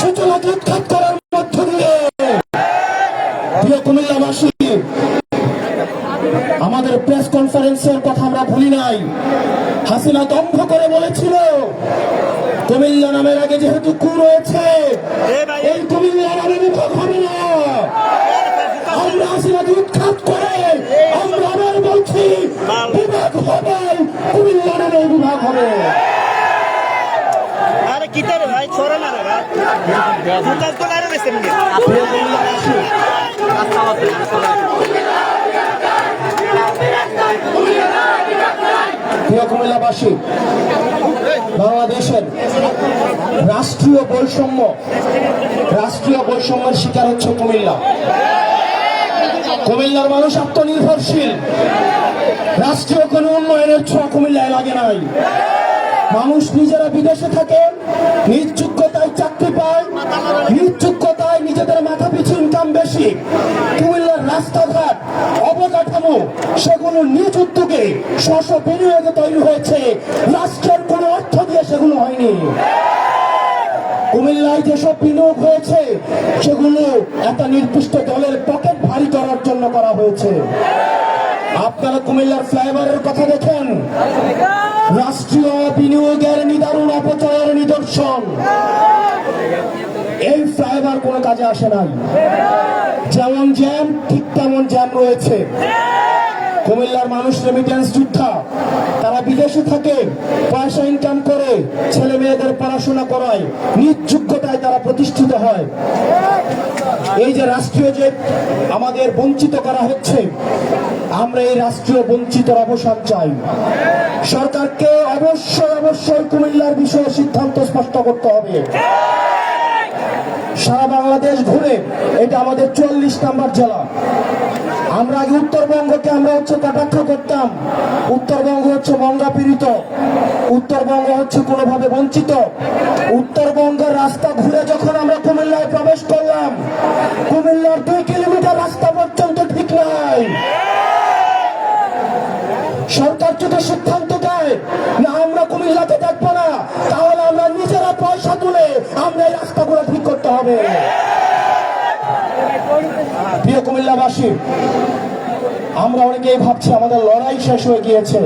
সূচনাকে উৎখাত করার মধ্য দিয়ে। প্রিয় কুমিল্লাবাসী, আমাদের প্রেস কনফারেন্সের কথা আমরা ভুলি নাই। হাসিনা দম্ভ করে বলেছিল, কুমিল্লা নামের আগে যেহেতু কু রয়েছে, এই কুমিল্লা নামে বিভাগ হবে না। আমরা হাসিনাকে উৎখাত করে, আমরা আবার বলছি, বিভাগ হবে, কুমিল্লা নামে বিভাগ হবে। আরে রে ভাই, ছোড়া না। বাংলাদেশের রাষ্ট্রীয় বৈষম্য, রাষ্ট্রীয় বৈষম্যের শিকার হচ্ছে কুমিল্লা। কুমিল্লার মানুষ আত্মনির্ভরশীল। রাষ্ট্রীয় কোনো উন্নয়নের ছোঁয়া কুমিল্লায় লাগে নাই। মানুষ নিজেরা বিদেশে থাকে, নিজ যোগ্যতায় পায় নিজেদের মাথা পিছু ইনকাম বেশি। কুমিল্লার রাস্তাঘাট, অবকাঠামো, সেগুলো নিজ উদ্যোগে স্ব বিনিয়োগে তৈরি হয়েছে। রাষ্ট্রের কোনো অর্থ দিয়ে সেগুলো হয়নি। কুমিল্লায় যেসব বিনিয়োগ হয়েছে, সেগুলো একটা নির্দিষ্ট দলের পকেট ভারী করার জন্য করা হয়েছে। আপনারা কুমিল্লার ফ্লাইওভারের কথা দেখেন? রাষ্ট্রীয় বিনিয়োগের নিদারুণ অপচয়ের নিদর্শন। কোনো কাজে আসে নাই। যেমন জ্যাম, ঠিক তেমন জ্যাম রয়েছে। কুমিল্লার মানুষ রেমিটেন্স যোদ্ধা, তারা বিদেশে থাকে, পয়সা ইনকাম করে, ছেলে মেয়েদের পড়াশোনা করায়, নিজ যোগ্যতায় তারা প্রতিষ্ঠিত হয়। এই যে রাষ্ট্রীয় যে আমাদের বঞ্চিত করা হচ্ছে, আমরা এই রাষ্ট্রীয় বঞ্চিতর অবসান চাই। সরকারকে অবশ্যই অবশ্যই কুমিল্লার বিষয়ে সিদ্ধান্ত স্পষ্ট করতে হবে। সারা বাংলাদেশ ঘুরে এটা আমাদের চল্লিশ নাম্বার জেলা। আমরা আগে উত্তরবঙ্গকে আমরা হচ্ছে কটাক্ষ করতাম। উত্তরবঙ্গ হচ্ছে মঙ্গা পীড়িত। উত্তরবঙ্গ হচ্ছে কোনোভাবে বঞ্চিত। উত্তরবঙ্গের রাস্তা ঘুরে যখন আমরা কুমিল্লায় প্রবেশ করলাম, কুমিল্লার দুই কিলোমিটার রাস্তা পর্যন্ত ঠিক নাই। সরকার যদি সিদ্ধান্ত দেয়, না, আমরা কুমিল্লাতে দেখব না, তাহলে আমরা নিজেরা পয়সা তুলে আমরা এই রাস্তাগুলো ঠিক হবে। প্রিয় কুমিল্লাবাসী, আমরা অনেকেই ভাবছি আমাদের লড়াই শেষ হয়ে গিয়েছে।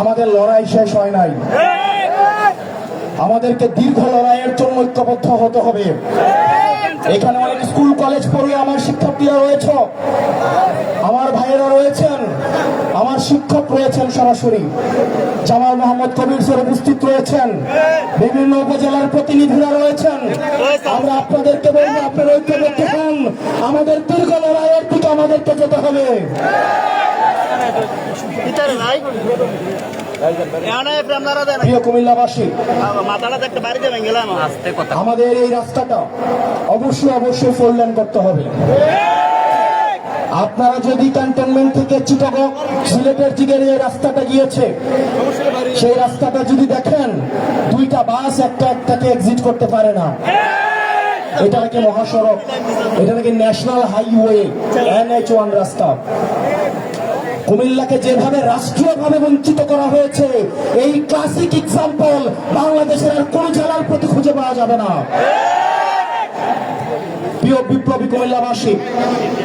আমাদের লড়াই শেষ হয় নাই। আমাদেরকে দীর্ঘ লড়াইয়ের জন্য ঐক্যবদ্ধ হতে হবে। এখানে অনেক স্কুল, কলেজ পড়ে আমার শিক্ষার্থীরা রয়েছে। আমার ভাইয়েরা রয়েছেন আমার শিক্ষক রয়েছেন সরাসরি। জামাল মোহাম্মদ কবির স্যার উপস্থিত রয়েছেন। বিভিন্ন উপজেলার প্রতিনিধিরা রয়েছেন। আমরা আপনাদেরকে বলব আপনার ঐক্যবদ্ধ হন। আমাদের দীর্ঘ লড়াইয়ের দিকে আমাদেরকে যেতে হবে। আমাদের এই রাস্তাটা অবশ্যই অবশ্যই ফোর লেন করতে হবে। আপনারা যদি ক্যান্টনমেন্ট থেকে চিটাগং সিলেটের দিকে যে রাস্তাটা গিয়েছে, সেই রাস্তাটা যদি দেখেন, দুইটা বাস একটা একটাকে এক্সিট করতে পারে না। এটা নাকি মহাসড়ক, এটা নাকি ন্যাশনাল হাইওয়ে এনএইচ ওয়ান রাস্তা। কুমিল্লাকে যেভাবে রাষ্ট্রীয়ভাবে বঞ্চিত করা হয়েছে, এই ক্লাসিক এক্সাম্পল বাংলাদেশের আর কোন জেলার প্রতি খুঁজে পাওয়া যাবে না। প্রিয় বিপ্লবী কুমিল্লাবাসী,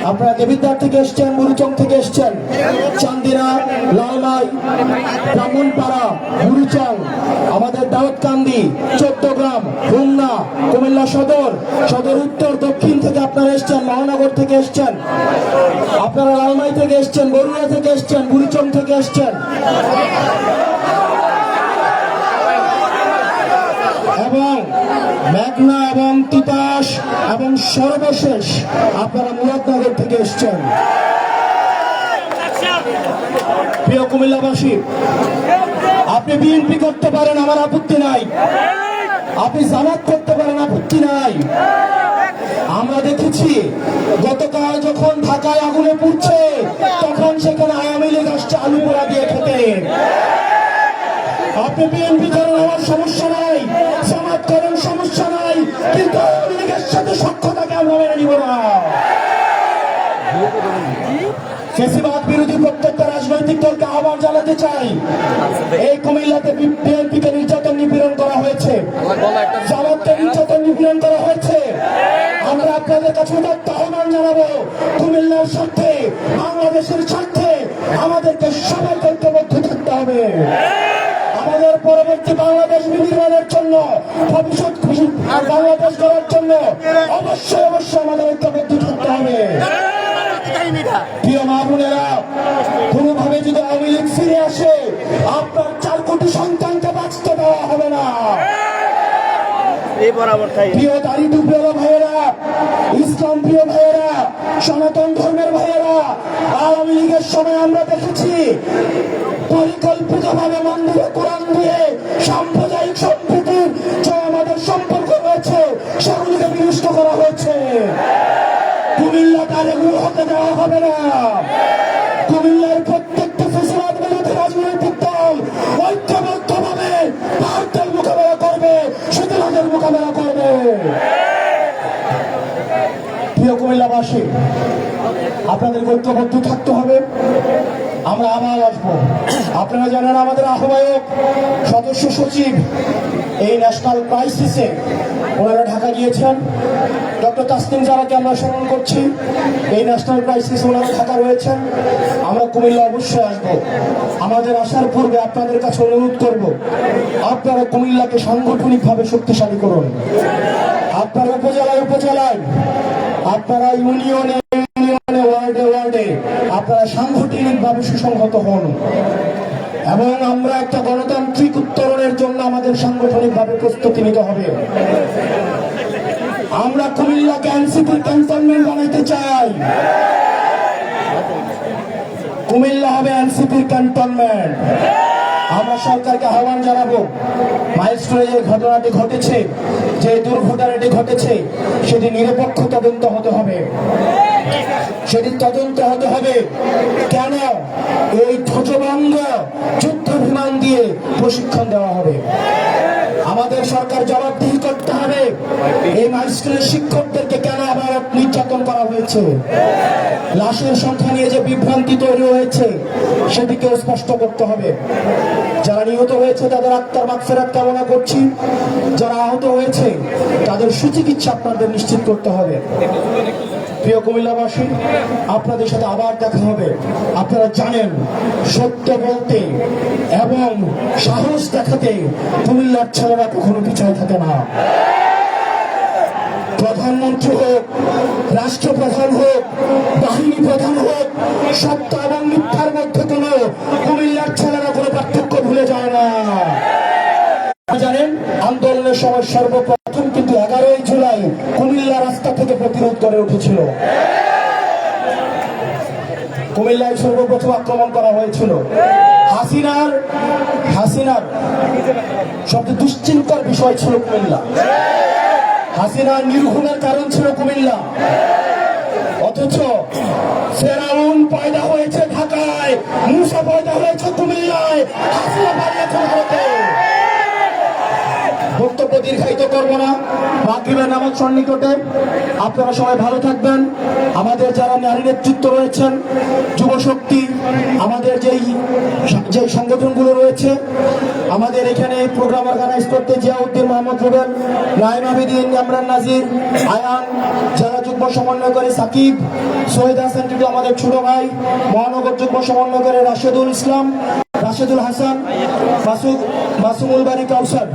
আপনারা দেবিদ্বার থেকে এসছেন, মুরুচং থেকে এসছেন, চান্দিনা, লালমাই, ব্রাহ্মণপাড়া, মুরুচং, আমাদের দাউদকান্দি, চট্টগ্রাম, খুলনা, কুমিল্লা সদর সদর উত্তর, দক্ষিণ থেকে আপনারা এসছেন, মহানগর থেকে এসছেন, আপনারা লালমাই থেকে এসছেন বরুণা থেকে এসছেন, মুরুচং থেকে এসছেন এবং মেঘনা এবং তিতাস এবং সর্বশেষ আপনারা মুরাদনগর থেকে এসছেন। প্রিয় কুমিল্লাবাসী, আপনি বিএনপি করতে পারেন, আমার আপত্তি নাই। আপনি জামাত করতে পারেন, আপত্তি নাই। আমরা দেখেছি, গতকাল যখন ঢাকায় আগুনে পুড়ছে, তখন সেখানে আওয়ামী লীগ আসছে আলু পোড়া দিয়ে খেতে। আপনি বিএনপি করেন, আমার সমস্যা নাই। জামাত করেন সমস্যা নাই, কিন্তু লীগের সাথে না। বিরোধী প্রত্যেকটা রাজনৈতিক দলকে আহ্বান জানাতে চাই। এই কুমিল্লাতে বিএনপিকে নির্যাতন নিপীড়ন করা হয়েছে। জামাতকে নির্যাতন নিপীড়ন করা হয়েছে। আমরা আপনাদের কাছে আহ্বান জানাব, কুমিল্লার স্বার্থে, বাংলাদেশের স্বার্থে আমাদেরকে সবাইকে ঐক্যবদ্ধ থাকতে হবে। বিনির্মাণের জন্য, ভবিষ্যৎ খুশি- বাংলাদেশ করার জন্য অবশ্যই অবশ্যই আমাদের ঐক্যবদ্ধ থাকতে হবে। প্রিয় মা বোনেরা, কোনোভাবে যদি আওয়ামী লীগ ফিরে আসে, আপনার চার কোটি সন্তানকে বাঁচতে দেওয়া হবে না। এই বরাবর ইসলাম প্রিয় ভাইয়েরা, সনাতন ধর্মের ভাইয়েরা, আওয়ামী লীগের সময় আমরা দেখেছি পরিকল্পিত ভাবে মন্দিরে কোরআন দিয়ে সাম্প্রদায়িক সম্প্রীতির যে আমাদের সম্পর্ক রয়েছে, সেগুলিকে বিনষ্ট করা হয়েছে। কুমিল্লা তার হতে দেওয়া হবে না। কুমিল্লার কুমিল্লাবাসী আপনাদের ঐক্যবদ্ধ থাকতে হবে। আমরা আবার আসব। আপনারা জানেন আমাদের আহ্বায়ক, সদস্য সচিব, এই ন্যাশনাল ক্রাইসিসে ওনারা ঢাকা গিয়েছেন। ডক্টর তাসলিম জারাকে আমরা স্মরণ করছি। এই ন্যাশনাল ক্রাইসিস ওনারা ঢাকা রয়েছেন। আমরা কুমিল্লা অবশ্যই আসব। আমাদের আসার পূর্বে আপনাদের কাছে অনুরোধ করব, আপনারা কুমিল্লাকে সাংগঠনিকভাবে শক্তিশালী করুন। আপনারা উপজেলায় উপজেলায়। আপনারা ইউনিয়নে ইউনিয়নে, ওয়ার্ডে ওয়ার্ডে আপনারা সাংগঠনিকভাবে সুসংহত হন। এবং আমরা একটা গণতান্ত্রিক উত্তরণের জন্য আমাদের সাংগঠনিকভাবে প্রস্তুতি নিতে হবে। আমরা কুমিল্লাকে এনসিপির ক্যান্টনমেন্ট বানাইতে চাই। কুমিল্লা হবে এনসিপির ক্যান্টনমেন্ট। আমরা সরকারকে আহ্বান জানাব। মাইলস্টোনে যে ঘটনাটি ঘটেছে, যে দুর্ঘটনাটি ঘটেছে, সেটি নিরপেক্ষ তদন্ত হতে হবে। সেটি তদন্ত হতে হবে কেন? এই ধ্বজভঙ্গ যুদ্ধ বিমান দিয়ে প্রশিক্ষণ দেওয়া হবে। আমাদের সরকার জবাব এই মাইলস্টোনের শিক্ষকদেরকে কেন আবার নির্যাতন করা হয়েছে? লাশের সংখ্যা নিয়ে যে বিভ্রান্তি তৈরি হয়েছে, সেটিকেও স্পষ্ট করতে হবে। যারা নিহত হয়েছে, তাদের আত্মার মাগফেরাত কামনা করছি। যারা আহত হয়েছে, তাদের সুচিকিৎসা আপনাদের নিশ্চিত করতে হবে। প্রিয় কুমিল্লাবাসী, আপনাদের সাথে আবার দেখা হবে। আপনারা জানেন, সত্য বলতে এবং সাহস দেখাতে কুমিল্লার ছেলেরা কখনো পিছনে থাকে না। প্রধানমন্ত্রী হোক, রাষ্ট্রপ্রধান হোক, বাহিনী প্রধান হোক, সত্য এবং মিথ্যার মধ্যে কোনো কুমিল্লার ছেলেরা কোনো পার্থক্য ভুলে যায় না। জানেন, আন্দোলনের সময় সর্বপ্রথম কিন্তু এগারোই জুলাই কুমিল্লা রাস্তা থেকে প্রতিরোধ করে উঠেছিল। কুমিল্লায় সর্বপ্রথম আক্রমণ করা হয়েছিল। হাসিনার হাসিনার সবচেয়ে দুশ্চিন্তার বিষয় ছিল কুমিল্লা। হাসিনা নির্ঘুমের কারণ ছিল কুমিল্লা। অথচ ফেরাউন পয়দা হয়েছে ঢাকায়, মুসা পয়দা হয়েছে কুমিল্লায়, হাসিনা পালিয়েছে ভারতে। বক্তব্য দীর্ঘায়িত করব না। মাগরিবের নামাজ সন্নিকটে। আপনারা সবাই ভালো থাকবেন। আমাদের যারা নারী নেতৃত্ব রয়েছেন, যুব শক্তি, আমাদের যেই যে সংগঠনগুলো রয়েছে, আমাদের এখানে প্রোগ্রাম অর্গানাইজ করতে জিয়াউদ্দিন মোহাম্মদ রুবেল নাইম আবিদিন, ইমরান নাজির, আয়ান, যারা যুগ্ম সমন্বয়কারী সাকিব শহীদ হাসান আমাদের ছোট ভাই, মহানগর যুগ্ম সমন্বয়কারী রাশেদুল ইসলাম। রাশেদুল হাসান, মাসুদ, মাসুমুল বাড়ি কাউসার,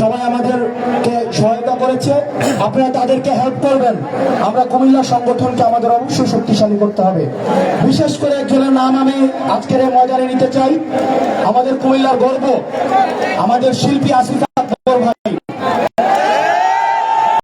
সবাই আমাদেরকে সহায়তা করেছে। আপনারা তাদেরকে হেল্প করবেন। আমরা কুমিল্লা সংগঠনকে আমাদের অবশ্যই শক্তিশালী করতে হবে। বিশেষ করে একজনের নাম আমি আজকের এই ময়দানে নিতে চাই। আমাদের কুমিল্লার গর্ব। আমাদের শিল্পী আসিফ